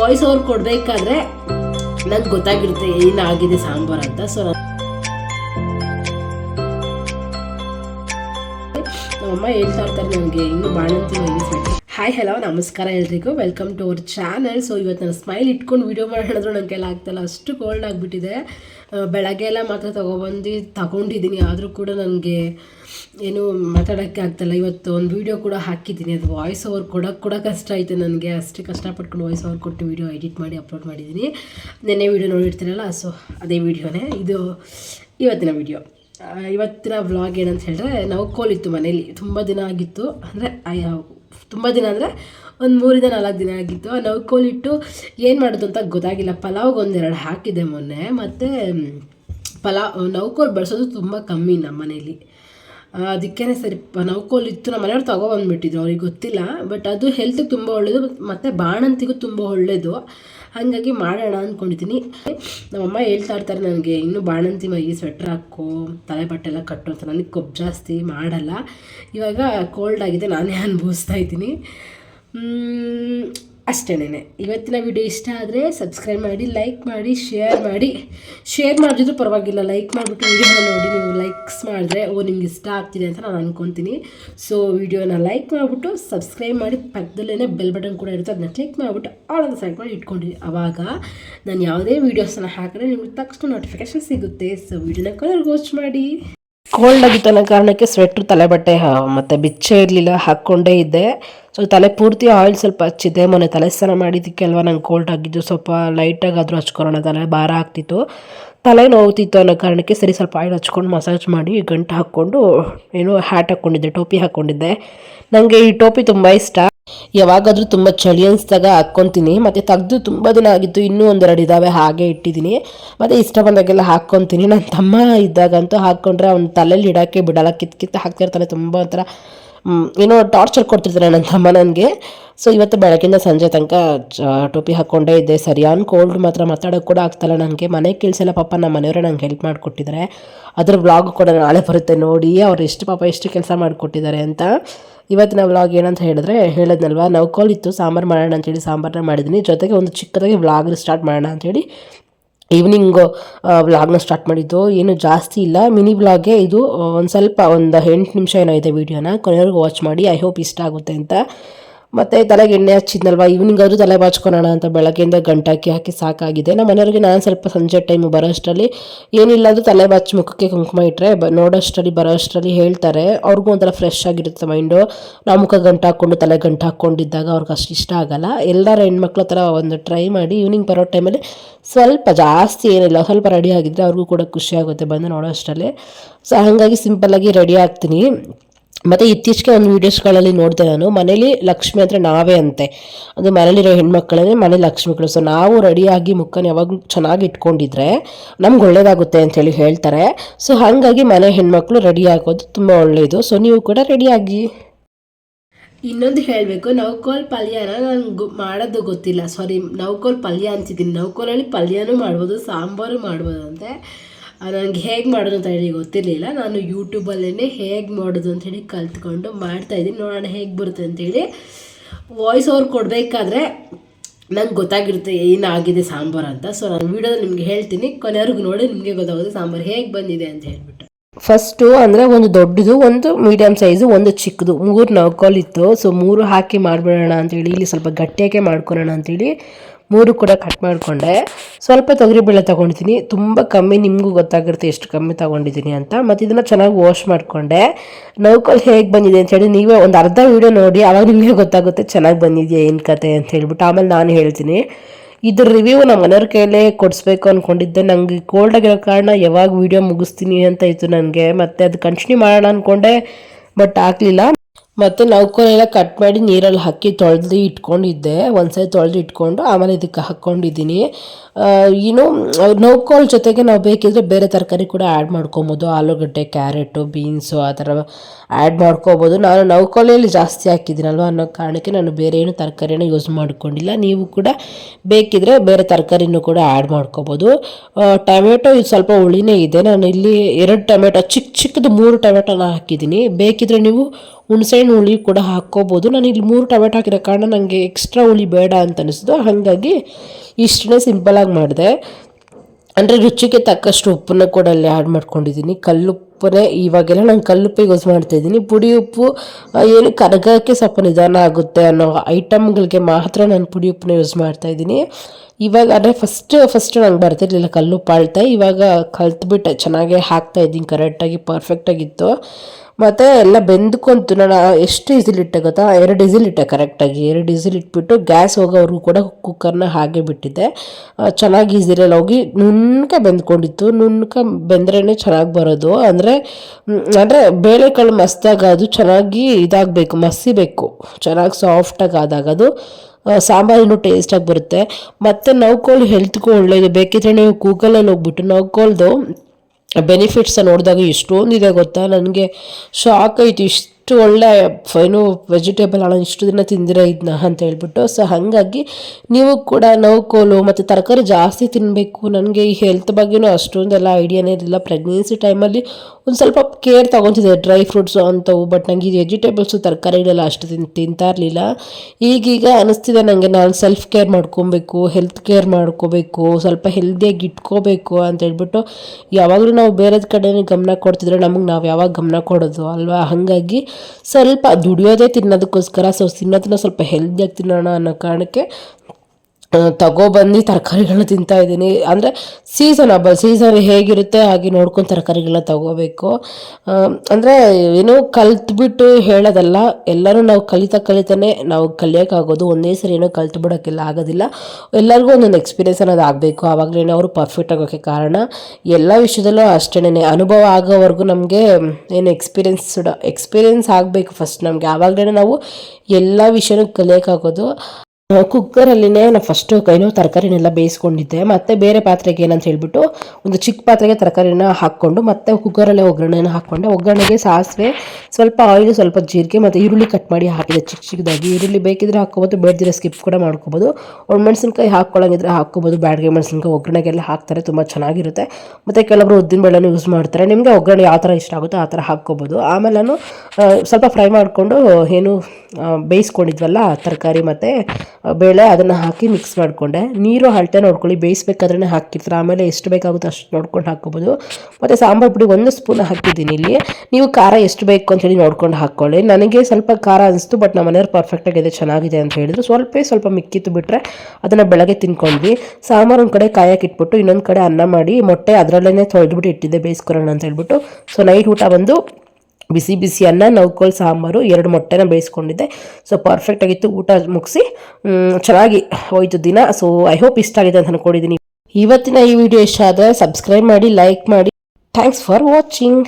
Voice over ಕೊಡಬೇಕಾದ್ರೆ ನಂಗೆ ಗೊತ್ತಾಗಿರುತ್ತೆ ಏನಾಗಿದೆ ಸಾಂಬಾರು ಅಂತ. ಸೊ ನಮ್ಮಮ್ಮ ಹೇಳ್ತಾ ಇರ್ತಾರೆ ನನಗೆ, ಇನ್ನೂ ಬಾಣಂತಿ ಹಾಯ್ ಹಲೋ ನಮಸ್ಕಾರ ಎಲ್ರಿಗೂ. Welcome to our channel so ಇವತ್ತು ನಾನು ಸ್ಮೈಲ್ ಇಟ್ಕೊಂಡು ವೀಡಿಯೋ ಮಾಡಿದ್ರು ನನ್ನ ಕೈಲಿ ಆಗ್ತಾಯಿಲ್ಲ ಅಷ್ಟು ಕೋಲ್ಡ್ ಆಗಿಬಿಟ್ಟಿದೆ. ಬೆಳಗ್ಗೆ ಎಲ್ಲ ಮಾತ್ರ ತೊಗೊಬಂದು ತಗೊಂಡಿದ್ದೀನಿ. ಆದರೂ ಕೂಡ ನನಗೆ ಏನು ಮಾತಾಡೋಕ್ಕೆ ಆಗ್ತಾಯಿಲ್ಲ ಇವತ್ತು ಒಂದು ವೀಡಿಯೋ ಕೂಡ ಹಾಕಿದ್ದೀನಿ. ಅದು ವಾಯ್ಸ್ ಓವರ್ ಕೊಡೋಕ್ಕೆ ಕೂಡ ಕಷ್ಟ ಆಯಿತು ನನಗೆ. ಅಷ್ಟೇ ಕಷ್ಟಪಟ್ಕೊಂಡು ವಾಯ್ಸ್ ಓವರ್ ಕೊಟ್ಟು ವೀಡಿಯೋ ಎಡಿಟ್ ಮಾಡಿ ಅಪ್ಲೋಡ್ ಮಾಡಿದ್ದೀನಿ. ನೆನ್ನೆ ವೀಡಿಯೋ ನೋಡಿರ್ತೀರಲ್ಲ ಸೊ ಅದೇ ವೀಡಿಯೋನೇ ಇದು ಇವತ್ತಿನ ವೀಡಿಯೋ ಇವತ್ತಿನ ವ್ಲಾಗ್ ಏನಂತ ಹೇಳಿದ್ರೆ ನಾವು ಕೋಲಿತ್ತು ಮನೇಲಿ. ತುಂಬ ದಿನ ಆಗಿತ್ತು. ಅಂದರೆ ತುಂಬ ದಿನ ಅಂದರೆ ಒಂದು ಮೂರಿಂದ ನಾಲ್ಕು ದಿನ ಆಗಿತ್ತು. ಆ ನೌಕೋಲಿಟ್ಟು ಏನು ಮಾಡೋದು ಅಂತ ಗೊತ್ತಾಗಿಲ್ಲ. ಪಲಾವ್ಗೆ ಒಂದೆರಡು ಹಾಕಿದ್ದೆ ಮೊನ್ನೆ. ಮತ್ತು ಪಲಾವ್, ನೌಕೋಲ್ ಬಳಸೋದು ತುಂಬ ಕಮ್ಮಿ ನಮ್ಮ ಮನೇಲಿ ಅದಕ್ಕೇ ಸರಿ ನೌಕೋಲ್ ಇತ್ತು ನಮ್ಮ ಮನೆಯವ್ರು ತೊಗೊಬಂದ್ಬಿಟ್ಟಿದ್ರು, ಅವ್ರಿಗೆ ಗೊತ್ತಿಲ್ಲ ಬಟ್ ಅದು ಹೆಲ್ತಿಗೆ ತುಂಬ ಒಳ್ಳೆಯದು ಮತ್ತು ಬಾಣಂತಿಗೂ ತುಂಬ ಒಳ್ಳೆಯದು ಹಾಗಾಗಿ ಮಾಡೋಣ ಅಂದ್ಕೊಂಡಿದ್ದೀನಿ ನಮ್ಮಮ್ಮ ಹೇಳ್ತಾ ಇರ್ತಾರೆ ನನಗೆ, ಇನ್ನೂ ಬಾಣಂತಿ ಮೈ ಸ್ವೆಟ್ರ್ ಹಾಕೋ, ತಲೆ ಬಟ್ಟೆ ಎಲ್ಲ ಕಟ್ಟು ಅಂತ. ನನಗೆ ಕೊಬ್ಬು ಜಾಸ್ತಿ ಮಾಡಲ್ಲ. ಇವಾಗ ಕೋಲ್ಡ್ ಆಗಿದೆ, ನಾನೇ ಅನುಭವಿಸ್ತಾ ಇದ್ದೀನಿ. ಅಷ್ಟೇನೆ ಇವತ್ತಿನ ವಿಡಿಯೋ ಇಷ್ಟ ಆದರೆ ಸಬ್ಸ್ಕ್ರೈಬ್ ಮಾಡಿ ಲೈಕ್ ಮಾಡಿ ಶೇರ್ ಮಾಡಿ. ಶೇರ್ ಮಾಡಿದ್ರು ಪರವಾಗಿಲ್ಲ ಲೈಕ್ ಮಾಡಿಬಿಟ್ಟು ವಿಡಿಯೋನ ನೋಡಿ ನೀವು ಲೈಕ್ಸ್ ಮಾಡಿದ್ರೆ, ಓ, ನಿಮ್ಗೆ ಇಷ್ಟ ಆಗ್ತಿದೆ ಅಂತ ನಾನು ಅನ್ಕೊತೀನಿ. ಸೊ ವಿಡಿಯೋನ ಲೈಕ್ ಮಾಡಿಬಿಟ್ಟು ಸಬ್ಸ್ಕ್ರೈಬ್ ಮಾಡಿ ಪಕ್ಕದಲ್ಲೇ ಬೆಲ್ ಬಟನ್ ಕೂಡ ಇರುತ್ತೆ ಅದನ್ನ ಕ್ಲಿಕ್ ಮಾಡಿಬಿಟ್ಟು ಆಳದ ಸೈಡ್ ಮಾಡಿ ಇಟ್ಕೊಂಡಿರಿ. ಆವಾಗ ನಾನು ಯಾವುದೇ ವೀಡಿಯೋಸನ್ನು ಹಾಕಿದ್ರೆ ನಿಮ್ಗೆ ತಕ್ಷಣ ನೋಟಿಫಿಕೇಶನ್ ಸಿಗುತ್ತೆ. ಸೊ ವಿಡಿಯೋನ ಕಲರ್ ಗೋಸ್ಟ್ ಮಾಡಿ. ಕೋಲ್ಡ್ ಆಗಿತ್ತು ಕಾರಣಕ್ಕೆ ಸ್ವೆಟ್ರ್ ತಲೆ ಬಟ್ಟೆ ಮತ್ತು ಬಿಚ್ಚೇ ಇರಲಿಲ್ಲ, ಹಾಕ್ಕೊಂಡೇ ಇದ್ದೆ. ಸೊ ತಲೆ ಪೂರ್ತಿ ಆಯಿಲ್ ಸ್ವಲ್ಪ ಹಚ್ಚಿದ್ದೆ. ಮೊನ್ನೆ ತಲೆ ಸ್ನಾನ ಮಾಡಿದ್ದಕ್ಕೆಲ್ವ ನಂಗೆ ಕೋಲ್ಡ್ ಆಗಿದ್ದು. ಸ್ವಲ್ಪ ಲೈಟಾಗಿ ಆದರೂ ಹಚ್ಕೊಳ್ಳೋಣ. ತಲೆ ಭಾರ ಆಗ್ತಿತ್ತು. ತಲೆ ನೋವುತ್ತಿತ್ತು ಅನ್ನೋ ಕಾರಣಕ್ಕೆ ಸರಿ ಸ್ವಲ್ಪ ಆಯಿಲ್ ಹಚ್ಕೊಂಡು ಮಸಾಜ್ ಮಾಡಿ ಗಂಟು ಹಾಕ್ಕೊಂಡು ಏನು ಹ್ಯಾಟ್ ಹಾಕ್ಕೊಂಡಿದ್ದೆ, ಟೋಪಿ ಹಾಕ್ಕೊಂಡಿದ್ದೆ. ನನಗೆ ಈ ಟೋಪಿ ತುಂಬ ಇಷ್ಟ. ಯಾವಾಗಾದರೂ ತುಂಬ ಚಳಿ ಅನಿಸ್ದಾಗ ಹಾಕ್ಕೊತೀನಿ. ಮತ್ತು ತೆಗ್ದು ತುಂಬ ದಿನ ಆಗಿತ್ತು ಇನ್ನೂ ಒಂದೆರಡು ಇದ್ದಾವೆ ಹಾಗೆ ಇಟ್ಟಿದ್ದೀನಿ. ಮತ್ತು ಇಷ್ಟ ಬಂದಾಗೆಲ್ಲ ಹಾಕ್ಕೊತೀನಿ. ನನ್ನ ತಮ್ಮ ಇದ್ದಾಗಂತೂ ಹಾಕ್ಕೊಂಡ್ರೆ ಅವ್ನ ತಲೆಯಲ್ಲಿ ಇಡೋಕ್ಕೆ ಬಿಡಲ್ಲ. ಕಿತ್ತು ಕಿತ್ತು ಹಾಕ್ತಿರ್ತಾನೆ ತುಂಬ ಒಂಥರ ಏನೋ ಟಾರ್ಚರ್ ಕೊಡ್ತಿರ್ತಾರೆ ನನ್ನ ತಮ್ಮ ನನಗೆ. ಸೊ ಇವತ್ತು ಬೆಳಗಿಂದ ಸಂಜೆ ತನಕ ಟೋಪಿ ಹಾಕ್ಕೊಂಡೇ ಇದ್ದೆ. ಸರಿಯಾನ್ ಕೋಲ್ಡ್ ಮಾತ್ರ ಮಾತಾಡೋಕೆ ಕೂಡ ಆಗ್ತಾಯಿಲ್ಲ ನನಗೆ. ಮನೆ ಕೆಲಸ ಪಾಪ ನಮ್ಮ ಮನೆಯವರೇ ನಂಗೆ ಹೆಲ್ಪ್ ಮಾಡಿಕೊಟ್ಟಿದ್ದಾರೆ. ಅದ್ರ ಬ್ಲಾಗ್ ಕೂಡ ನಾಳೆ ಬರುತ್ತೆ ನೋಡಿ. ಅವ್ರು ಎಷ್ಟು ಪಾಪ, ಎಷ್ಟು ಕೆಲಸ ಮಾಡಿಕೊಟ್ಟಿದ್ದಾರೆ ಅಂತ. ಇವತ್ತಿನ ವ್ಲಾಗ್ ಏನಂತ ಹೇಳಿದ್ರೆ, ಹೇಳಿದ್ನಲ್ವ? ನೌಕೋಲಿತ್ತು ಸಾಂಬಾರು ಮಾಡೋಣ ಅಂತೇಳಿ ಸಾಂಬಾರನ್ನ ಮಾಡಿದ್ದೀನಿ ಜೊತೆಗೆ ಒಂದು ಚಿಕ್ಕದಾಗಿ ವ್ಲಾಗ್ ಸ್ಟಾರ್ಟ್ ಮಾಡೋಣ ಅಂಥೇಳಿ ಈವ್ನಿಂಗು ವ್ಲಾಗ್ನ ಸ್ಟಾರ್ಟ್ ಮಾಡಿದ್ದು. ಏನು ಜಾಸ್ತಿ ಇಲ್ಲ. ಮಿನಿ ವ್ಲಾಗ್ಗೆ ಇದು ಒಂದು ಸ್ವಲ್ಪ ಒಂದು ಎಂಟು ನಿಮಿಷ ಏನೋ ಇದೆ ವೀಡಿಯೋನ ಕೊನೆಯವರೆಗೂ ವಾಚ್ ಮಾಡಿ. ಐ ಹೋಪ್ ಇಷ್ಟ ಆಗುತ್ತೆ ಅಂತ. ಮತ್ತು ತಲೆಗೆ ಎಣ್ಣೆ ಹಚ್ಚಿದ್ನಲ್ವ? ಈವ್ನಿಂಗ್ ಆದರೂ ತಲೆ ಬಾಚ್ಕೊಳೋಣ ಅಂತ ಬೆಳಗ್ಗೆಯಿಂದ ಗಂಟಾಕಿ ಹಾಕಿ ಸಾಕಾಗಿದೆ. ನಮ್ಮ ಮನೆಯವ್ರಿಗೆ ನಾನು ಸ್ವಲ್ಪ ಸಂಜೆ ಟೈಮ್ ಬರೋ ಅಷ್ಟರಲ್ಲಿ ಏನಿಲ್ಲ ಅದು ತಲೆ ಬಾಚ್ ಮುಖಕ್ಕೆ ಕುಂಕುಮ ಇಟ್ಟರೆ ಬ ನೋಡೋಷ್ಟರಲ್ಲಿ ಬರೋ ಅಷ್ಟರಲ್ಲಿ ಹೇಳ್ತಾರೆ. ಅವ್ರಿಗೂ ಒಂಥರ ಫ್ರೆಶ್ ಆಗಿರುತ್ತೆ ಮೈಂಡು ನಾವು ಮುಖ ಗಂಟು ಹಾಕ್ಕೊಂಡು ತಲೆ ಗಂಟು ಹಾಕ್ಕೊಂಡಿದ್ದಾಗ ಅವ್ರಿಗೆ ಅಷ್ಟು ಇಷ್ಟ ಆಗಲ್ಲ. ಎಲ್ಲರ ಹೆಣ್ಮಕ್ಳ ಥರ ಒಂದು ಟ್ರೈ ಮಾಡಿ ಈವ್ನಿಂಗ್ ಬರೋ ಟೈಮಲ್ಲಿ ಸ್ವಲ್ಪ ಜಾಸ್ತಿ ಏನಿಲ್ಲ, ಸ್ವಲ್ಪ ರೆಡಿ ಆಗಿದ್ದರೆ ಅವ್ರಿಗೂ ಕೂಡ ಖುಷಿ ಆಗುತ್ತೆ ಬಂದು ನೋಡೋ ಅಷ್ಟರಲ್ಲಿ ಸೊ ಹಾಗಾಗಿ ಸಿಂಪಲ್ಲಾಗಿ ರೆಡಿ ಆಗ್ತೀನಿ. ಮತ್ತು ಇತ್ತೀಚೆಗೆ ಒಂದು ವೀಡಿಯೋಸ್ಗಳಲ್ಲಿ ನೋಡಿದೆ ನಾನು, ಮನೇಲಿ ಲಕ್ಷ್ಮಿ ಅಂದರೆ ನಾವೇ ಅಂತೆ. ಅದು ಮನೇಲಿರೋ ಹೆಣ್ಮಕ್ಳೇ ಮನೆ ಲಕ್ಷ್ಮಿಗಳು ಸೊ ನಾವು ರೆಡಿಯಾಗಿ ಮುಖನ ಯಾವಾಗಲೂ ಚೆನ್ನಾಗಿ ಇಟ್ಕೊಂಡಿದ್ರೆ ನಮ್ಗೆ ಒಳ್ಳೇದಾಗುತ್ತೆ ಅಂತೇಳಿ ಹೇಳ್ತಾರೆ. ಸೊ ಹಾಗಾಗಿ ಮನೆ ಹೆಣ್ಮಕ್ಳು ರೆಡಿ ಆಗೋದು ತುಂಬ ಒಳ್ಳೆಯದು ಸೊ ನೀವು ಕೂಡ ರೆಡಿಯಾಗಿ ಇನ್ನೊಂದು ಹೇಳಬೇಕು ನೌಕೋಲ್ ಪಲ್ಯನ ನಂಗೆ ಮಾಡೋದು ಗೊತ್ತಿಲ್ಲ. ಸಾರಿ ನೌಕೋಲ್ ಪಲ್ಯ ಅಂತಿದ್ದೀನಿ. ನೌಕೋಲಲ್ಲಿ ಪಲ್ಯನೂ ಮಾಡ್ಬೋದು, ಸಾಂಬಾರು ಮಾಡ್ಬೋದು ಅಂತೆ. ನನಗೆ ಹೇಗೆ ಮಾಡೋದು ಅಂತ ಹೇಳಿ ಗೊತ್ತಿರಲಿಲ್ಲ. ನಾನು ಯೂಟ್ಯೂಬಲ್ಲೇ ಹೇಗೆ ಮಾಡೋದು ಅಂಥೇಳಿ ಕಲ್ತ್ಕೊಂಡು ಮಾಡ್ತಾಯಿದ್ದೀನಿ ನೋಡೋಣ ಹೇಗೆ ಬರುತ್ತೆ ಅಂಥೇಳಿ ವಾಯ್ಸ್ ಓವರ್ ಕೊಡಬೇಕಾದ್ರೆ ನಂಗೆ ಗೊತ್ತಾಗಿರುತ್ತೆ ಏನಾಗಿದೆ ಸಾಂಬಾರು ಅಂತ. ಸೊ ನಾನು ವೀಡಿಯೋದಲ್ಲಿ ನಿಮಗೆ ಹೇಳ್ತೀನಿ. ಕೊನೆಯವ್ರಿಗೆ ನೋಡಿ, ನಿಮಗೆ ಗೊತ್ತಾಗೋದು ಸಾಂಬಾರು ಹೇಗೆ ಬಂದಿದೆ ಅಂತ ಹೇಳಿಬಿಟ್ಟು. ಫಸ್ಟು ಅಂದರೆ ಒಂದು ದೊಡ್ಡದು, ಒಂದು ಮೀಡಿಯಮ್ ಸೈಜು ಒಂದು ಚಿಕ್ಕದು. ಮೂರು ನೌಕೋಲಿತ್ತು ಸೊ ಮೂರು ಹಾಕಿ ಮಾಡಿಬಿಡೋಣ ಅಂತೇಳಿ ಇಲ್ಲಿ ಸ್ವಲ್ಪ ಗಟ್ಟಿಯಾಗೆ ಮಾಡ್ಕೊಳ್ಳೋಣ ಅಂತೇಳಿ ಮೂರು ಕೂಡ ಕಟ್ ಮಾಡಿಕೊಂಡೆ. ಸ್ವಲ್ಪ ತೊಗರಿಬೇಳೆ ತೊಗೊಂಡಿದ್ದೀನಿ. ತುಂಬ ಕಮ್ಮಿ ನಿಮಗೂ ಗೊತ್ತಾಗಿರುತ್ತೆ ಎಷ್ಟು ಕಮ್ಮಿ ತೊಗೊಂಡಿದ್ದೀನಿ ಅಂತ. ಮತ್ತು ಇದನ್ನು ಚೆನ್ನಾಗಿ ವಾಶ್ ಮಾಡಿಕೊಂಡೆ. ನೌಕಲ್ ಹೇಗೆ ಬಂದಿದೆ ಅಂತೇಳಿ ನೀವೇ ಒಂದು ಅರ್ಧ ವೀಡಿಯೋ ನೋಡಿ. ಆವಾಗ ನಿಮಗೆ ಗೊತ್ತಾಗುತ್ತೆ ಚೆನ್ನಾಗಿ ಬಂದಿದೆಯಾ, ಏನು ಕತೆ ಅಂತ ಹೇಳ್ಬಿಟ್ಟು. ಆಮೇಲೆ ನಾನು ಹೇಳ್ತೀನಿ. ಇದ್ರ ರಿವ್ಯೂ ನಮ್ಮ ಮನೆಯವ್ರ ಕೈಲೇ ಕೊಡಿಸ್ಬೇಕು ಅಂದ್ಕೊಂಡಿದ್ದೆ ನನಗೆ ಕೋಲ್ಡ್ ಆಗಿರೋ ಕಾರಣ ಯಾವಾಗ ವೀಡಿಯೋ ಮುಗಿಸ್ತೀನಿ ಅಂತ ಇತ್ತು ನನಗೆ. ಮತ್ತು ಅದು ಕಂಟಿನ್ಯೂ ಮಾಡೋಣ ಅಂದ್ಕೊಂಡೆ ಬಟ್ ಆಗಲಿಲ್ಲ. ಮತ್ತು ನೌಕೋಲೆಲ್ಲ ಕಟ್ ಮಾಡಿ ನೀರಲ್ಲಿ ಹಾಕಿ ತೊಳೆದು ಇಟ್ಕೊಂಡಿದ್ದೆ. ಒಂದ್ಸರಿ ತೊಳೆದು ಇಟ್ಕೊಂಡು ಆಮೇಲೆ ಇದಕ್ಕೆ ಹಾಕ್ಕೊಂಡಿದ್ದೀನಿ. ಏನು ನೌಕೋಲ್ ಜೊತೆಗೆ ನಾವು ಬೇಕಿದ್ರೆ ಬೇರೆ ತರಕಾರಿ ಕೂಡ ಆ್ಯಡ್ ಮಾಡ್ಕೊಬೋದು. ಆಲೂಗಡ್ಡೆ, ಕ್ಯಾರೆಟು ಬೀನ್ಸು ಆ ಥರ ಆ್ಯಡ್ ಮಾಡ್ಕೋಬೋದು. ನಾನು ನೌಕೋಲೆಯಲ್ಲಿ ಜಾಸ್ತಿ ಹಾಕಿದ್ದೀನಲ್ವ ಅನ್ನೋ ಕಾರಣಕ್ಕೆ ನಾನು ಬೇರೆ ಏನು ತರಕಾರಿನ ಯೂಸ್ ಮಾಡ್ಕೊಂಡಿಲ್ಲ. ನೀವು ಕೂಡ ಬೇಕಿದ್ರೆ ಬೇರೆ ತರಕಾರಿನೂ ಕೂಡ ಆ್ಯಡ್ ಮಾಡ್ಕೋಬೋದು. ಟೊಮೆಟೊ ಇದು ಸ್ವಲ್ಪ ಹುಳಿನೇ ಇದೆ. ನಾನು ಇಲ್ಲಿ ಎರಡು ಟೊಮೆಟೊ ಚಿಕ್ಕ ಚಿಕ್ಕದು ಮೂರು ಟೊಮೆಟೊನ ಹಾಕಿದ್ದೀನಿ. ಬೇಕಿದ್ರೆ ನೀವು ಹುಣಸೆಹಣ್ಣು ಹುಳಿ ಕೂಡ ಹಾಕ್ಕೋಬೋದು. ನಾನು ಇಲ್ಲಿ ಮೂರು ಟೊಮೆಟೊ ಹಾಕಿರೋ ಕಾರಣ ನನಗೆ ಎಕ್ಸ್ಟ್ರಾ ಹುಳಿ ಬೇಡ ಅಂತ ಅನಿಸ್ತು ಹಾಗಾಗಿ ಇಷ್ಟನ್ನೇ ಸಿಂಪಲಾಗಿ ಮಾಡಿದೆ. ಅಂದರೆ ರುಚಿಗೆ ತಕ್ಕಷ್ಟು ಉಪ್ಪನ್ನ ಕೂಡ ಅಲ್ಲಿ ಆ್ಯಡ್ ಮಾಡ್ಕೊಂಡಿದ್ದೀನಿ. ಕಲ್ಲುಪ್ಪನೇ ಇವಾಗೆಲ್ಲ ನಾನು ಕಲ್ಲುಪ್ಪಿಗೆ ಯೂಸ್ ಮಾಡ್ತಾ ಇದ್ದೀನಿ. ಪುಡಿ ಉಪ್ಪು ಏನು ಕರಗಕ್ಕೆ ಸ್ವಲ್ಪ ನಿಧಾನ ಆಗುತ್ತೆ ಅನ್ನೋ ಐಟಮ್ಗಳಿಗೆ ಮಾತ್ರ ನಾನು ಪುಡಿ ಉಪ್ಪನ್ನ ಯೂಸ್ ಮಾಡ್ತಾ ಇದ್ದೀನಿ. ಇವಾಗ ಅಂದರೆ ಫಸ್ಟ್ ಫಸ್ಟ್ ನಂಗೆ ಬರ್ತಿರಲಿಲ್ಲ ಕಲ್ಲುಪ್ಪು ಆಳ್ತಾ ಇವಾಗ ಕಲ್ತ್ಬಿಟ್ಟೆ, ಚೆನ್ನಾಗೇ ಹಾಕ್ತಾ ಇದ್ದೀನಿ ಕರೆಕ್ಟಾಗಿ ಪರ್ಫೆಕ್ಟಾಗಿತ್ತು ಮತ್ತು ಎಲ್ಲ ಬೆಂದ್ಕೊಂತು ನಾನು ಎಷ್ಟು ಇಸಿಲ್ ಇಟ್ಟೆ ಗೊತ್ತಾ? ಎರಡು ಇಸಿಲ್ ಇಟ್ಟೆ ಕರೆಕ್ಟಾಗಿ ಎರಡು ಇಸಿಲ್ ಇಟ್ಬಿಟ್ಟು ಗ್ಯಾಸ್ ಹೋಗೋವರೆಗೂ ಕೂಡ ಕುಕ್ಕರ್ನ ಹಾಗೆ ಬಿಟ್ಟಿದ್ದೆ. ಚೆನ್ನಾಗಿ ಇಸಿಲಲ್ಲಿ ಹೋಗಿ ನುಣ್ಕ ಬೆಂದ್ಕೊಂಡಿತ್ತು. ನುಣ್ಕ ಬೆಂದ್ರೇ ಚೆನ್ನಾಗಿ ಬರೋದು. ಅಂದರೆ ಅಂದರೆ ಬೇಳೆಕಾಳು ಮಸ್ತಾಗ ಅದು ಚೆನ್ನಾಗಿ ಇದಾಗಬೇಕು ಮಸಿಬೇಕು ಚೆನ್ನಾಗಿ ಸಾಫ್ಟಾಗಿ ಆದಾಗ ಅದು ಸಾಂಬಾರಿನೂ ಸಾಂಬಾರು ಟೇಸ್ಟಾಗಿ ಬರುತ್ತೆ. ಮತ್ತು ನೌಕೋಲ್ ಹೆಲ್ತ್ಗೂ ಒಳ್ಳೆಯದು ಬೇಕಿದ್ರೆ ನೀವು ಕೂಗಲಲ್ಲಿ ಹೋಗ್ಬಿಟ್ಟು ನೌಕೋಲ್ದು ಬೆನಿಫಿಟ್ಸ್ ನೋಡಿದಾಗ ಎಷ್ಟೊಂದಿದೆ ಗೊತ್ತಾ? ನನಗೆ ಶಾಕ್ ಆಯಿತು. ಇಷ್ಟು ಒಳ್ಳೆ ಏನು ವೆಜಿಟೇಬಲ್ ಅಲ್ಲ ಇಷ್ಟು ದಿನ ತಿಂದಿರ ಇದನ್ನ ಅಂತ ಹೇಳ್ಬಿಟ್ಟು. ಸೊ ಹಾಗಾಗಿ ನೀವು ಕೂಡ ನೌಕೋಲು ಮತ್ತು ತರಕಾರಿ ಜಾಸ್ತಿ ತಿನ್ನಬೇಕು ನನಗೆ ಈ ಹೆಲ್ತ್ ಬಗ್ಗೆನೂ ಅಷ್ಟೊಂದೆಲ್ಲ ಐಡಿಯಾನೇ ಇರಲಿಲ್ಲ. ಪ್ರೆಗ್ನೆನ್ಸಿ ಟೈಮಲ್ಲಿ ಒಂದು ಸ್ವಲ್ಪ ಕೇರ್ ತೊಗೊತಿದ್ದೆ ಡ್ರೈ ಫ್ರೂಟ್ಸು ಅಂಥವು ಬಟ್ ನನಗೆ ಈ ವೆಜಿಟೇಬಲ್ಸು ತರಕಾರಿಗಳೆಲ್ಲ ಅಷ್ಟು ತಿನ್, ತಿಂತಾ ಇರಲಿಲ್ಲ. ಈಗೀಗ ಅನಿಸ್ತಿದೆ ನನಗೆ ನಾನು ಸೆಲ್ಫ್ ಕೇರ್ ಮಾಡ್ಕೊಬೇಕು ಹೆಲ್ತ್ ಕೇರ್ ಮಾಡ್ಕೋಬೇಕು, ಸ್ವಲ್ಪ ಹೆಲ್ದಿಯಾಗಿ ಇಟ್ಕೋಬೇಕು ಅಂತ ಹೇಳ್ಬಿಟ್ಟು. ಯಾವಾಗಲೂ ನಾವು ಬೇರೆದ ಕಡೆನೇ ಗಮನ ಕೊಡ್ತಿದ್ರೆ ನಮಗೆ ನಾವು ಯಾವಾಗ ಗಮನ ಕೊಡೋದು ಅಲ್ವಾ? ಹಾಗಾಗಿ ಸ್ವಲ್ಪ ದುಡಿಯೋದೇ ತಿನ್ನೋದಕ್ಕೋಸ್ಕರ ಸೊ ತಿನ್ನೋದನ್ನ ಸ್ವಲ್ಪ ಹೆಲ್ದಿಯಾಗಿ ತಿನ್ನೋಣ ಅನ್ನೋ ಕಾರಣಕ್ಕೆ ತಗೊಬಂದು ತರಕಾರಿಗಳನ್ನ ತಿಂತಾ ಇದ್ದೀನಿ. ಅಂದರೆ ಸೀಸನಬಲ್ ಸೀಸನ್ ಹೇಗಿರುತ್ತೆ ಹಾಗೆ ನೋಡ್ಕೊಂಡು ತರಕಾರಿಗಳನ್ನ ತಗೋಬೇಕು. ಅಂದರೆ ಏನೋ ಕಲ್ತ್ಬಿಟ್ಟು ಹೇಳೋದಲ್ಲ, ಎಲ್ಲರೂ ನಾವು ಕಲಿತಾ ಕಲಿತಾನೆ ನಾವು ಕಲಿಯೋಕ್ಕಾಗೋದು. ಒಂದೇ ಸರಿ ಏನೋ ಕಲ್ತು ಬಿಡೋಕ್ಕೆಲ್ಲ ಆಗೋದಿಲ್ಲ. ಎಲ್ಲರಿಗೂ ಒಂದೊಂದು ಎಕ್ಸ್ಪೀರಿಯನ್ಸ್ ಅನ್ನೋದು ಆಗಬೇಕು. ಆವಾಗಲೇ ಅವರು ಪರ್ಫೆಕ್ಟ್ ಆಗೋಕ್ಕೆ ಕಾರಣ. ಎಲ್ಲ ವಿಷಯದಲ್ಲೂ ಅಷ್ಟೇನೆ. ಅನುಭವ ಆಗೋವರೆಗೂ ನಮಗೆ ಏನು ಎಕ್ಸ್ಪೀರಿಯನ್ಸ್ ಎಕ್ಸ್ಪೀರಿಯೆನ್ಸ್ ಆಗಬೇಕು ಫಸ್ಟ್ ನಮಗೆ. ಆವಾಗಲೇ ನಾವು ಎಲ್ಲ ವಿಷಯನೂ ಕಲಿಯೋಕ್ಕಾಗೋದು. ಕುಕ್ಕರಲ್ಲಿನೇ ನಾನು ಫಸ್ಟು ಕೈನೋ ತರಕಾರಿನೆಲ್ಲ ಬೇಯಿಸ್ಕೊಂಡಿದ್ದೆ. ಮತ್ತು ಬೇರೆ ಪಾತ್ರೆಗೆ ಏನಂತ ಹೇಳ್ಬಿಟ್ಟು ಒಂದು ಚಿಕ್ಕ ಪಾತ್ರೆಗೆ ತರಕಾರಿನ ಹಾಕ್ಕೊಂಡು, ಮತ್ತೆ ಕುಕ್ಕರಲ್ಲೇ ಒಗ್ಗರಣೆನ ಹಾಕ್ಕೊಂಡೆ. ಒಗ್ಗರಣೆಗೆ ಸಾಸಿವೆ, ಸ್ವಲ್ಪ ಆಯಿಲ್ ಸ್ವಲ್ಪ ಜೀರಿಗೆ ಮತ್ತು ಈರುಳ್ಳಿ ಕಟ್ ಮಾಡಿ ಹಾಕಿದೆ. ಚಿಕ್ಕ ಚಿಕ್ಕದಾಗಿ ಈರುಳ್ಳಿ ಬೇಕಿದ್ರೆ ಹಾಕ್ಕೊಬೋದು ಬೇಡದಿರೋ ಸ್ಕಿಪ್ ಕೂಡ ಮಾಡ್ಕೋಬೋದು. ಒಣಮೆಣಸಿನ್ಕಾಯಿ ಹಾಕ್ಕೊಳ್ಳೋಂಗಿದ್ರೆ ಹಾಕ್ಕೊಬೋದು. ಬ್ಯಾಡ್ಗೆ ಮೆಣಸಿನ್ಕಾಯಿ ಒಗ್ಗರಣೆಗೆಲ್ಲ ಹಾಕ್ತಾರೆ, ತುಂಬ ಚೆನ್ನಾಗಿರುತ್ತೆ. ಮತ್ತು ಕೆಲವರು ಉದ್ದಿನ ಬೇಳೆನೂ ಯೂಸ್ ಮಾಡ್ತಾರೆ. ನಿಮಗೆ ಒಗ್ಗರಣೆ ಯಾವ ಥರ ಇಷ್ಟ ಆಗುತ್ತೋ ಆ ಥರ ಹಾಕ್ಕೊಬೋದು. ಆಮೇಲೆ ನಾನು ಸ್ವಲ್ಪ ಫ್ರೈ ಮಾಡಿಕೊಂಡು ಏನು ಬೇಯಿಸ್ಕೊಂಡಿದ್ವಲ್ಲ, ತರಕಾರಿ ಮತ್ತು ಬೇಳೆ ಅದನ್ನು ಹಾಕಿ ಮಿಕ್ಸ್ ಮಾಡಿಕೊಂಡೆ. ನೀರು ಅಳತೆ ನೋಡ್ಕೊಳ್ಳಿ ಬೇಯಿಸ್ಬೇಕಾದ್ರೆ ಹಾಕಿರ್ತಾರೆ ಆಮೇಲೆ ಎಷ್ಟು ಬೇಕಾಗುತ್ತೋ ಅಷ್ಟು ನೋಡ್ಕೊಂಡು ಹಾಕೋಬೋದು ಮತ್ತು ಸಾಂಬಾರು ಪುಡಿ ಒಂದು ಸ್ಪೂನ್ ಹಾಕಿದ್ದೀನಿ ಇಲ್ಲಿ. ನೀವು ಖಾರ ಎಷ್ಟು ಬೇಕು ಅಂತೇಳಿ ನೋಡ್ಕೊಂಡು ಹಾಕ್ಕೊಳ್ಳಿ. ನನಗೆ ಸ್ವಲ್ಪ ಖಾರ ಅನಿಸ್ತು, ಬಟ್ ನಮ್ಮ ಮನೆಯವ್ರು ಪರ್ಫೆಕ್ಟಾಗಿದೆ ಚೆನ್ನಾಗಿದೆ ಅಂತ ಹೇಳಿದ್ರು. ಸ್ವಲ್ಪ ಸ್ವಲ್ಪ ಮಿಕ್ಕಿತ್ತು ಬಿಟ್ಟರೆ ಅದನ್ನು ಬೆಳಗ್ಗೆ ತಿನ್ಕೊಂಡ್ವಿ. ಸಾಂಬಾರು ಒಂದು ಕಡೆ ಕಾಯಕ್ಕೆ ಇಟ್ಬಿಟ್ಟು ಇನ್ನೊಂದು ಕಡೆ ಅನ್ನ ಮಾಡಿ, ಮೊಟ್ಟೆ ಅದರಲ್ಲೇ ತೊಳೆದ್ಬಿಟ್ಟು ಇಟ್ಟಿದ್ದೆ, ಬೇಯಿಸ್ಕೊಳ್ಳೋಣ ಅಂತ ಹೇಳ್ಬಿಟ್ಟು. ಸೊ ನೈಟ್ ಊಟ ಬಂದು ಬಿಸಿ ಬಿಸಿ ಅನ್ನ ನೌಕೋಲ್ ಸಾಂಬಾರು ಎರಡು ಮೊಟ್ಟೆನ ಬೇಯಿಸ್ಕೊಂಡಿದ್ದೆ. ಸೊ ಪರ್ಫೆಕ್ಟ್ ಆಗಿತ್ತು. ಊಟ ಮುಗಿಸಿ ಚೆನ್ನಾಗಿ ಹೋಯ್ತು ದಿನ. ಸೊ ಐ ಹೋಪ್ ಇಷ್ಟ ಆಗಿದೆ ಅಂತ ಅನ್ಕೊಂಡಿದ್ದೀನಿ ಇವತ್ತಿನ ಈ ವಿಡಿಯೋ ಇಷ್ಟ ಆದರೆ ಸಬ್ಸ್ಕ್ರೈಬ್ ಮಾಡಿ ಲೈಕ್ ಮಾಡಿ. Thanks for watching